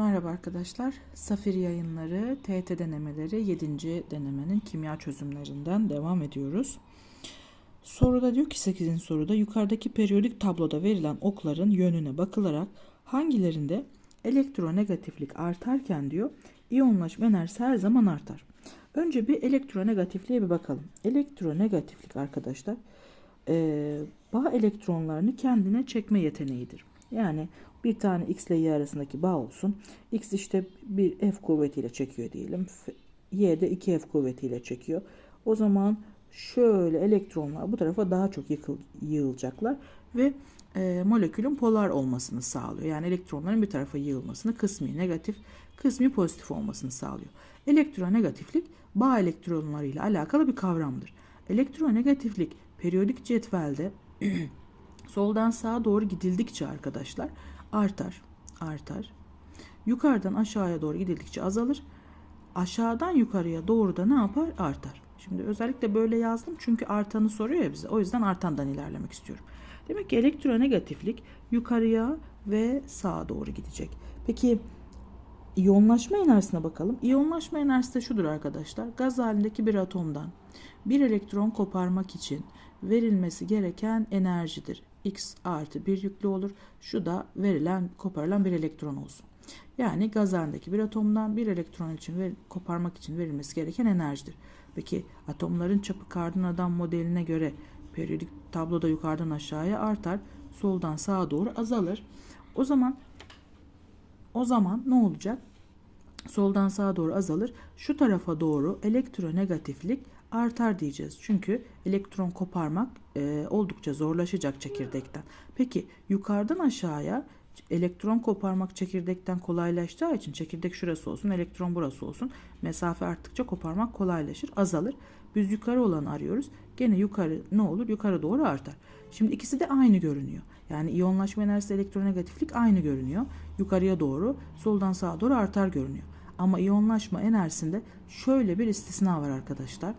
Merhaba arkadaşlar. Safir yayınları TET denemeleri 7. denemenin kimya çözümlerinden devam ediyoruz. Soruda diyor ki 8. soruda yukarıdaki periyodik tabloda verilen okların yönüne bakılarak hangilerinde elektronegatiflik artarken diyor iyonlaşma enerjisi her zaman artar. Önce bir elektronegatifliğe bir bakalım. Elektronegatiflik arkadaşlar bağ elektronlarını kendine çekme yeteneğidir. Yani bir tane x ile y arasındaki bağ olsun. x işte bir f kuvvetiyle çekiyor diyelim. y de 2 f kuvvetiyle çekiyor. O zaman şöyle elektronlar bu tarafa daha çok yıkıl, yığılacaklar ve e, molekülün polar olmasını sağlıyor. Yani elektronların bir tarafa yığılmasını kısmi negatif, kısmi pozitif olmasını sağlıyor. Elektronegatiflik bağ elektronlarıyla alakalı bir kavramdır. Elektronegatiflik periyodik cetvelde soldan sağa doğru gidildikçe arkadaşlar artar, artar. Yukarıdan aşağıya doğru gidildikçe azalır. Aşağıdan yukarıya doğru da ne yapar? Artar. Şimdi özellikle böyle yazdım çünkü artanı soruyor ya bize. O yüzden artandan ilerlemek istiyorum. Demek ki elektronegatiflik yukarıya ve sağa doğru gidecek. Peki iyonlaşma enerjisine bakalım. İyonlaşma enerjisi de şudur arkadaşlar. Gaz halindeki bir atomdan bir elektron koparmak için verilmesi gereken enerjidir x artı 1 yüklü olur. Şu da verilen koparılan bir elektron olsun. Yani gaz halindeki bir atomdan bir elektron için ver, koparmak için verilmesi gereken enerjidir. Peki atomların çapı Cardinal'dan modeline göre periyodik tabloda yukarıdan aşağıya artar, soldan sağa doğru azalır. O zaman o zaman ne olacak? Soldan sağa doğru azalır. Şu tarafa doğru elektronegatiflik artar diyeceğiz. Çünkü elektron koparmak e, oldukça zorlaşacak çekirdekten. Peki yukarıdan aşağıya elektron koparmak çekirdekten kolaylaştığı için çekirdek şurası olsun, elektron burası olsun. Mesafe arttıkça koparmak kolaylaşır, azalır. Biz yukarı olanı arıyoruz. Gene yukarı ne olur? Yukarı doğru artar. Şimdi ikisi de aynı görünüyor. Yani iyonlaşma enerjisi elektronegatiflik aynı görünüyor. Yukarıya doğru, soldan sağa doğru artar görünüyor. Ama iyonlaşma enerjisinde şöyle bir istisna var arkadaşlar.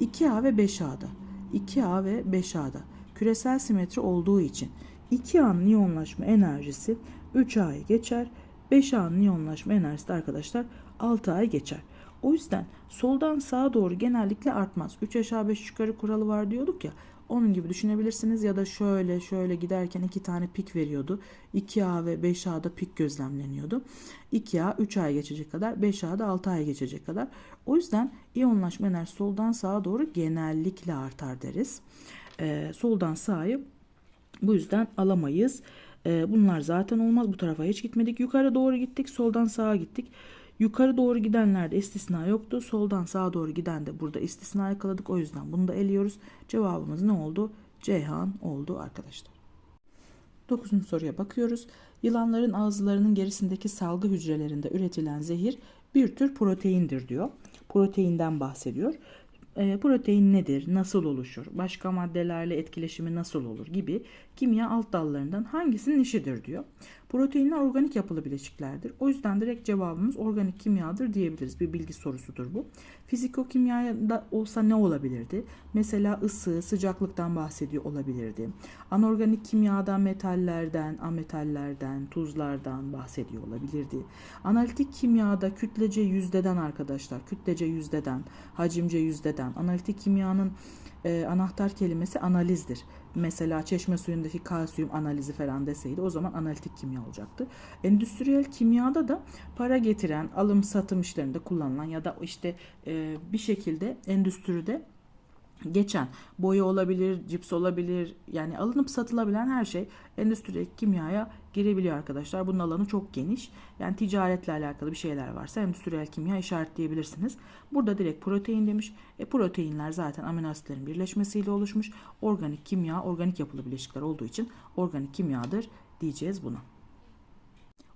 2A ve 5A'da. 2A ve 5A'da küresel simetri olduğu için 2A'nın iyonlaşma enerjisi 3A'yı geçer. 5A'nın iyonlaşma enerjisi de arkadaşlar 6A'yı geçer. O yüzden soldan sağa doğru genellikle artmaz. 3 aşağı 5 yukarı kuralı var diyorduk ya. Onun gibi düşünebilirsiniz ya da şöyle şöyle giderken iki tane pik veriyordu. 2A ve 5A'da pik gözlemleniyordu. 2A 3 ay geçecek kadar 5A'da 6 ay geçecek kadar. O yüzden iyonlaşma enerjisi soldan sağa doğru genellikle artar deriz. Ee, soldan sağa bu yüzden alamayız. Ee, bunlar zaten olmaz. Bu tarafa hiç gitmedik. Yukarı doğru gittik. Soldan sağa gittik. Yukarı doğru gidenlerde istisna yoktu. Soldan sağa doğru giden de burada istisna yakaladık. O yüzden bunu da eliyoruz. Cevabımız ne oldu? Ceyhan oldu arkadaşlar. Dokuzuncu soruya bakıyoruz. Yılanların ağızlarının gerisindeki salgı hücrelerinde üretilen zehir bir tür proteindir diyor. Proteinden bahsediyor. E, protein nedir, nasıl oluşur, başka maddelerle etkileşimi nasıl olur gibi kimya alt dallarından hangisinin işidir diyor. Proteinler organik yapılı bileşiklerdir. O yüzden direkt cevabımız organik kimyadır diyebiliriz. Bir bilgi sorusudur bu. Fiziko-kimyada olsa ne olabilirdi? Mesela ısı, sıcaklıktan bahsediyor olabilirdi. Anorganik kimyada metallerden, ametallerden, tuzlardan bahsediyor olabilirdi. Analitik kimyada kütlece yüzdeden arkadaşlar, kütlece yüzdeden, hacimce yüzdeden, analitik kimyanın e, anahtar kelimesi analizdir. Mesela çeşme suyundaki kalsiyum analizi falan deseydi o zaman analitik kimya olacaktı. Endüstriyel kimyada da para getiren alım satım işlerinde kullanılan ya da işte e, bir şekilde endüstride geçen boya olabilir, cips olabilir yani alınıp satılabilen her şey endüstri kimyaya girebiliyor arkadaşlar. Bunun alanı çok geniş. Yani ticaretle alakalı bir şeyler varsa endüstriyel kimya işaretleyebilirsiniz. Burada direkt protein demiş. E, proteinler zaten amino asitlerin birleşmesiyle oluşmuş. Organik kimya, organik yapılı bileşikler olduğu için organik kimyadır diyeceğiz buna.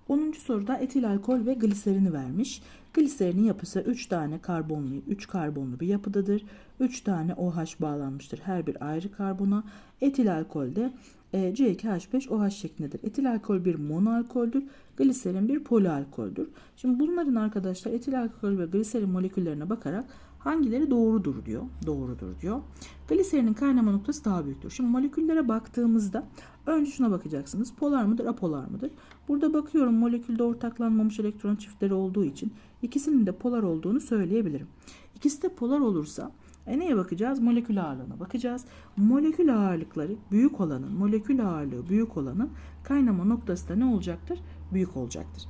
10. soruda etil alkol ve gliserini vermiş. Gliserinin yapısı 3 tane karbonlu, 3 karbonlu bir yapıdadır. 3 tane OH bağlanmıştır her bir ayrı karbona. Etil alkol de e, C2H5OH şeklindedir. Etil alkol bir monoalkoldür. Gliserin bir polialkoldür. Şimdi bunların arkadaşlar etil alkol ve gliserin moleküllerine bakarak Hangileri doğrudur diyor. Doğrudur diyor. Gliserinin kaynama noktası daha büyüktür. Şimdi moleküllere baktığımızda önce şuna bakacaksınız. Polar mıdır, apolar mıdır? Burada bakıyorum molekülde ortaklanmamış elektron çiftleri olduğu için ikisinin de polar olduğunu söyleyebilirim. İkisi de polar olursa e neye bakacağız? Molekül ağırlığına bakacağız. Molekül ağırlıkları büyük olanın, molekül ağırlığı büyük olanın kaynama noktası da ne olacaktır? Büyük olacaktır.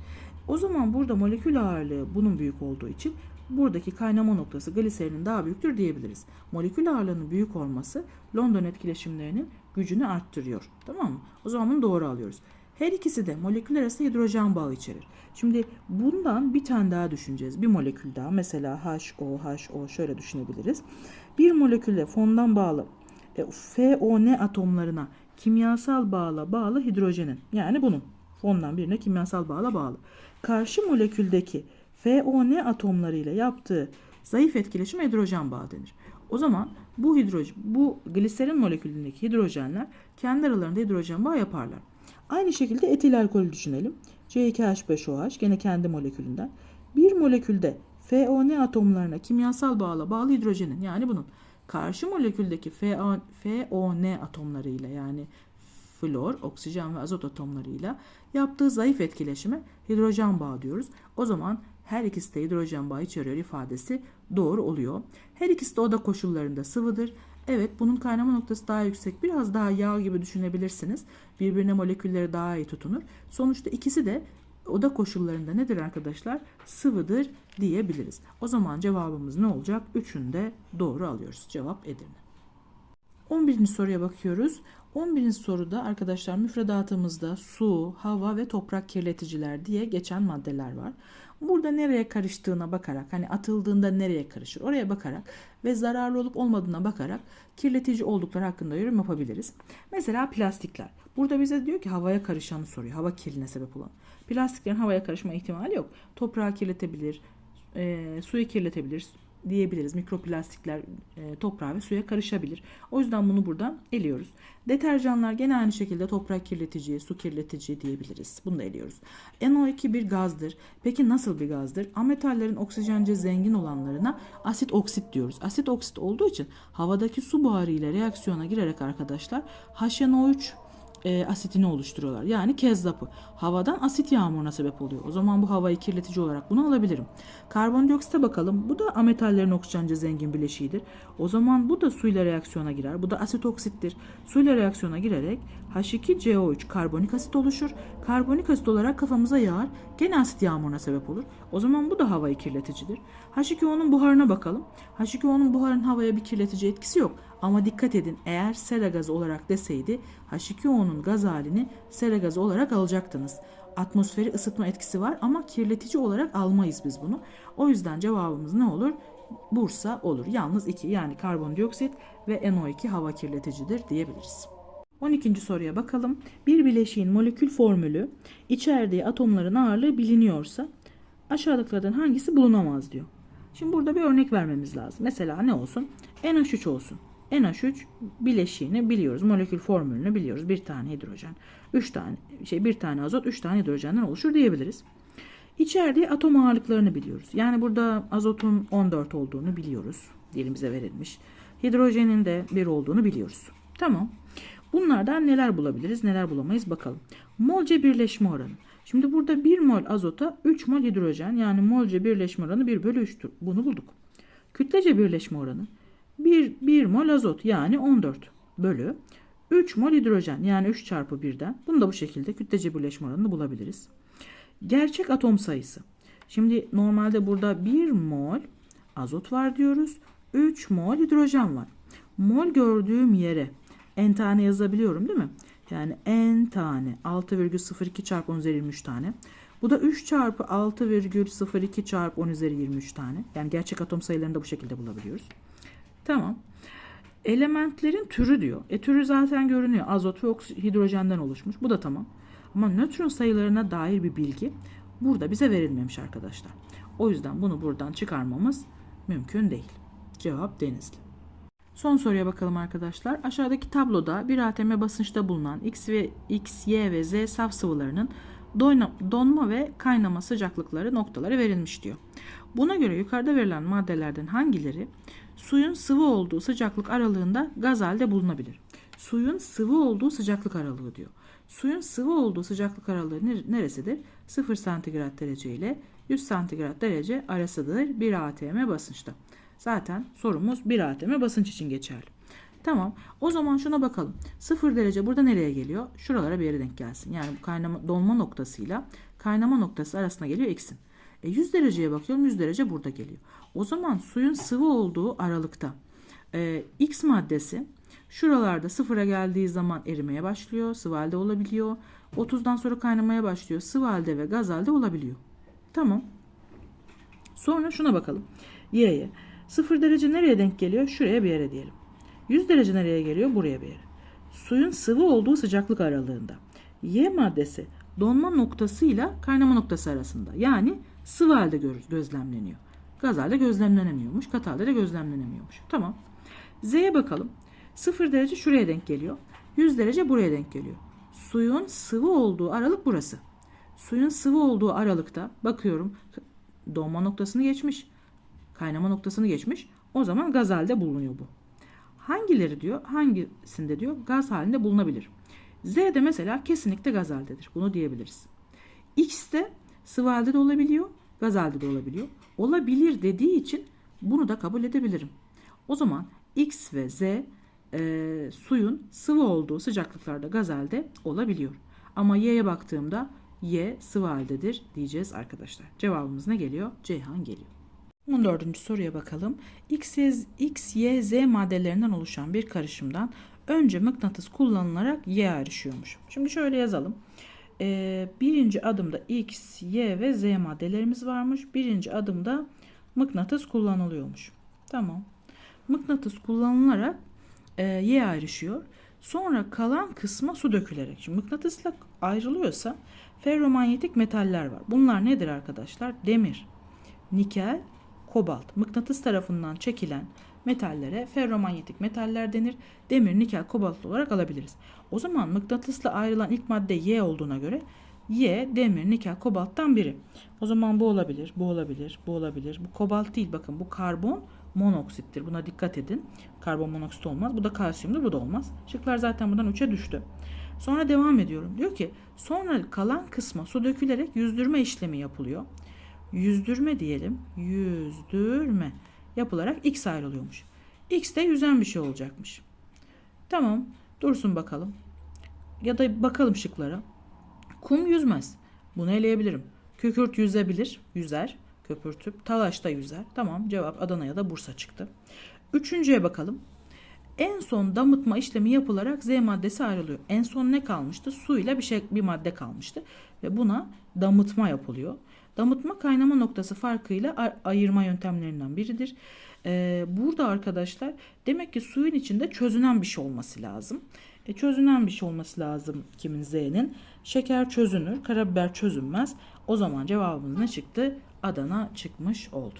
O zaman burada molekül ağırlığı bunun büyük olduğu için buradaki kaynama noktası gliserinin daha büyüktür diyebiliriz. Molekül ağırlığının büyük olması London etkileşimlerinin gücünü arttırıyor. Tamam mı? O zaman bunu doğru alıyoruz. Her ikisi de moleküller arasında hidrojen bağı içerir. Şimdi bundan bir tane daha düşüneceğiz. Bir molekül daha mesela HO, HO şöyle düşünebiliriz. Bir molekülle fondan bağlı e, FON atomlarına kimyasal bağla bağlı hidrojenin yani bunun fondan birine kimyasal bağla bağlı. Karşı moleküldeki FON atomlarıyla yaptığı zayıf etkileşim hidrojen bağı denir. O zaman bu hidrojen, bu gliserin molekülündeki hidrojenler kendi aralarında hidrojen bağı yaparlar. Aynı şekilde etil alkolü düşünelim. C2H5OH gene kendi molekülünden. Bir molekülde FON atomlarına kimyasal bağla bağlı hidrojenin yani bunun karşı moleküldeki FON atomlarıyla yani flor, oksijen ve azot atomlarıyla yaptığı zayıf etkileşime hidrojen bağı diyoruz. O zaman her ikisi de hidrojen bağı içeriyor ifadesi doğru oluyor. Her ikisi de oda koşullarında sıvıdır. Evet bunun kaynama noktası daha yüksek. Biraz daha yağ gibi düşünebilirsiniz. Birbirine molekülleri daha iyi tutunur. Sonuçta ikisi de oda koşullarında nedir arkadaşlar? Sıvıdır diyebiliriz. O zaman cevabımız ne olacak? Üçünü doğru alıyoruz. Cevap Edirne. 11. soruya bakıyoruz. 11. soruda arkadaşlar müfredatımızda su, hava ve toprak kirleticiler diye geçen maddeler var. Burada nereye karıştığına bakarak hani atıldığında nereye karışır oraya bakarak ve zararlı olup olmadığına bakarak kirletici oldukları hakkında yorum yapabiliriz. Mesela plastikler. Burada bize diyor ki havaya karışanı soruyor. Hava kirliliğine sebep olan. Plastiklerin havaya karışma ihtimali yok. Toprağı kirletebilir, e, suyu kirletebilir, diyebiliriz. Mikroplastikler e, toprağa ve suya karışabilir. O yüzden bunu buradan eliyoruz. Deterjanlar gene aynı şekilde toprak kirletici, su kirletici diyebiliriz. Bunu da eliyoruz. NO2 bir gazdır. Peki nasıl bir gazdır? Ametallerin oksijence zengin olanlarına asit oksit diyoruz. Asit oksit olduğu için havadaki su buharı ile reaksiyona girerek arkadaşlar HNO3 e, asitini oluşturuyorlar. Yani kezzapı. Havadan asit yağmuruna sebep oluyor. O zaman bu havayı kirletici olarak bunu alabilirim. Karbondioksite bakalım. Bu da ametallerin oksijence zengin bileşiğidir. O zaman bu da suyla reaksiyona girer. Bu da asit oksittir. Suyla reaksiyona girerek H2CO3 karbonik asit oluşur. Karbonik asit olarak kafamıza yağar. Gene asit yağmuruna sebep olur. O zaman bu da havayı kirleticidir. H2O'nun buharına bakalım. H2O'nun buharın havaya bir kirletici etkisi yok. Ama dikkat edin eğer sera gazı olarak deseydi H2O'nun gaz halini sera gazı olarak alacaktınız. Atmosferi ısıtma etkisi var ama kirletici olarak almayız biz bunu. O yüzden cevabımız ne olur? Bursa olur. Yalnız 2 yani karbondioksit ve NO2 hava kirleticidir diyebiliriz. 12. soruya bakalım. Bir bileşiğin molekül formülü içerdiği atomların ağırlığı biliniyorsa aşağıdakilerden hangisi bulunamaz diyor. Şimdi burada bir örnek vermemiz lazım. Mesela ne olsun? NH3 olsun. NH3 bileşiğini biliyoruz. Molekül formülünü biliyoruz. Bir tane hidrojen, üç tane şey bir tane azot, üç tane hidrojenden oluşur diyebiliriz. İçerdiği atom ağırlıklarını biliyoruz. Yani burada azotun 14 olduğunu biliyoruz. Dilimize verilmiş. Hidrojenin de 1 olduğunu biliyoruz. Tamam. Bunlardan neler bulabiliriz, neler bulamayız bakalım. Molce birleşme oranı. Şimdi burada 1 mol azota 3 mol hidrojen yani molce birleşme oranı 1 bölü 3'tür. Bunu bulduk. Kütlece birleşme oranı 1, 1 mol azot yani 14 bölü 3 mol hidrojen yani 3 çarpı 1'den. Bunu da bu şekilde kütlece birleşme oranını bulabiliriz. Gerçek atom sayısı. Şimdi normalde burada 1 mol azot var diyoruz. 3 mol hidrojen var. Mol gördüğüm yere n tane yazabiliyorum değil mi? Yani n tane 6,02 çarpı 10 üzeri 23 tane. Bu da 3 çarpı 6,02 çarpı 10 üzeri 23 tane. Yani gerçek atom sayılarını da bu şekilde bulabiliyoruz. Tamam. Elementlerin türü diyor. E türü zaten görünüyor. Azot ve hidrojenden oluşmuş. Bu da tamam. Ama nötron sayılarına dair bir bilgi burada bize verilmemiş arkadaşlar. O yüzden bunu buradan çıkarmamız mümkün değil. Cevap Denizli. Son soruya bakalım arkadaşlar. Aşağıdaki tabloda bir atm basınçta bulunan X ve X, Y ve Z saf sıvılarının donma ve kaynama sıcaklıkları noktaları verilmiş diyor. Buna göre yukarıda verilen maddelerden hangileri suyun sıvı olduğu sıcaklık aralığında gaz halde bulunabilir? Suyun sıvı olduğu sıcaklık aralığı diyor. Suyun sıvı olduğu sıcaklık aralığı ner- neresidir? 0 santigrat derece ile 100 santigrat derece arasıdır 1 atm basınçta. Zaten sorumuz 1 atm basınç için geçerli. Tamam. O zaman şuna bakalım. 0 derece burada nereye geliyor? Şuralara bir yere denk gelsin. Yani bu kaynama donma noktasıyla kaynama noktası arasına geliyor eksin. E 100 dereceye bakıyorum 100 derece burada geliyor. O zaman suyun sıvı olduğu aralıkta e, X maddesi şuralarda sıfıra geldiği zaman erimeye başlıyor. Sıvı halde olabiliyor. 30'dan sonra kaynamaya başlıyor. Sıvı halde ve gaz halde olabiliyor. Tamam. Sonra şuna bakalım. Y'ye. 0 derece nereye denk geliyor? Şuraya bir yere diyelim. 100 derece nereye geliyor? Buraya bir yere. Suyun sıvı olduğu sıcaklık aralığında. Y maddesi donma noktasıyla kaynama noktası arasında. Yani sıvı halde gö- gözlemleniyor. Gaz halde gözlemlenemiyormuş. Katı halde de gözlemlenemiyormuş. Tamam. Z'ye bakalım. 0 derece şuraya denk geliyor. 100 derece buraya denk geliyor. Suyun sıvı olduğu aralık burası. Suyun sıvı olduğu aralıkta bakıyorum donma noktasını geçmiş. Kaynama noktasını geçmiş. O zaman gaz halde bulunuyor bu. Hangileri diyor? Hangisinde diyor? Gaz halinde bulunabilir. Z'de mesela kesinlikle gaz haldedir. Bunu diyebiliriz. X'te sıvı halde de olabiliyor, gaz halde de olabiliyor. Olabilir dediği için bunu da kabul edebilirim. O zaman X ve Z e, suyun sıvı olduğu sıcaklıklarda gaz halde olabiliyor. Ama Y'ye baktığımda Y sıvı haldedir diyeceğiz arkadaşlar. Cevabımız ne geliyor? Ceyhan geliyor. 14. soruya bakalım. X, X, Y, Z maddelerinden oluşan bir karışımdan önce mıknatıs kullanılarak Y ayrışıyormuş. Şimdi şöyle yazalım. Ee, birinci adımda X, Y ve Z maddelerimiz varmış. Birinci adımda mıknatıs kullanılıyormuş. Tamam. Mıknatıs kullanılarak e, Y ayrışıyor. Sonra kalan kısma su dökülerek. Şimdi mıknatısla ayrılıyorsa ferromanyetik metaller var. Bunlar nedir arkadaşlar? Demir, nikel, kobalt. Mıknatıs tarafından çekilen metallere ferromanyetik metaller denir. Demir, nikel, kobalt olarak alabiliriz. O zaman mıknatısla ayrılan ilk madde Y olduğuna göre Y demir, nikel, kobalttan biri. O zaman bu olabilir, bu olabilir, bu olabilir. Bu kobalt değil bakın bu karbon monoksittir. Buna dikkat edin. Karbon monoksit olmaz. Bu da kalsiyumdur, bu da olmaz. Şıklar zaten buradan 3'e düştü. Sonra devam ediyorum. Diyor ki sonra kalan kısma su dökülerek yüzdürme işlemi yapılıyor. Yüzdürme diyelim. Yüzdürme yapılarak X ayrılıyormuş. X de yüzen bir şey olacakmış. Tamam. Dursun bakalım. Ya da bakalım şıklara. Kum yüzmez. Bunu eleyebilirim. Kükürt yüzebilir. Yüzer. Köpürtüp. Talaş da yüzer. Tamam cevap Adana ya da Bursa çıktı. Üçüncüye bakalım. En son damıtma işlemi yapılarak Z maddesi ayrılıyor. En son ne kalmıştı? Su ile bir şey bir madde kalmıştı ve buna damıtma yapılıyor. Damıtma kaynama noktası farkıyla ay- ayırma yöntemlerinden biridir. Ee, burada arkadaşlar demek ki suyun içinde çözünen bir şey olması lazım. E, çözünen bir şey olması lazım kimin Z'nin. Şeker çözünür, karabiber çözünmez. O zaman cevabımız ne çıktı? Adana çıkmış oldu.